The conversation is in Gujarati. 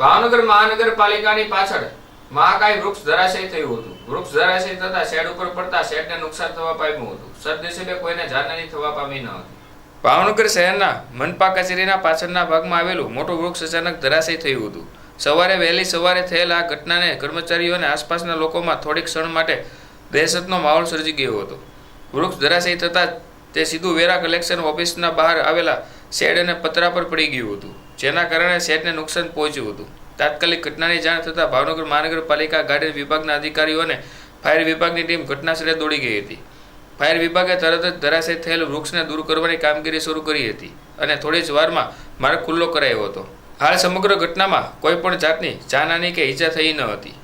ભાવનગર મહાનગરપાલિકાની પાછળ મહાકાય વૃક્ષ ધરાશય થયું હતું. વૃક્ષ ધરાશય થતા શેડ ઉપર પડતા શેડને નુકસાન થવા પામ્યું હતું. સદનસીબે કોઈને જાનહાની થવા પામી ન હતી. ભાવનગર શહેરના મનપા કચેરીના પાછળના ભાગમાં આવેલું મોટું વૃક્ષ અચાનક ધરાશય થયું હતું. સવારે વહેલી સવારે થયેલ આ ઘટનાને કર્મચારીઓ અને આસપાસના લોકોમાં થોડીક ક્ષણ માટે દહેશતનો માહોલ સર્જી ગયો હતો. વૃક્ષ ધરાશય થતાં તે સીધું વેરા કલેક્શન ઓફિસના બહાર આવેલા શેડ અને પતરા પર પડી ગયું હતું, જેના કારણે શેડને નુકસાન પહોંચ્યું હતું. તાત્કાલિક ઘટનાની જાણ થતાં ભાવનગર મહાનગરપાલિકા ગાર્ડન વિભાગના અધિકારીઓ અને ફાયર વિભાગની ટીમ ઘટનાસ્થળે દોડી ગઈ હતી. ફાયર વિભાગે તરત જ ધરાશય થયેલ વૃક્ષને દૂર કરવાની કામગીરી શરૂ કરી હતી અને થોડી જ વારમાં માર્ગ ખુલ્લો કરાયો હતો. હાલ સમગ્ર ઘટનામાં કોઈ પણ જાતની જાનહાની કે ઈજા થઈ ન હતી.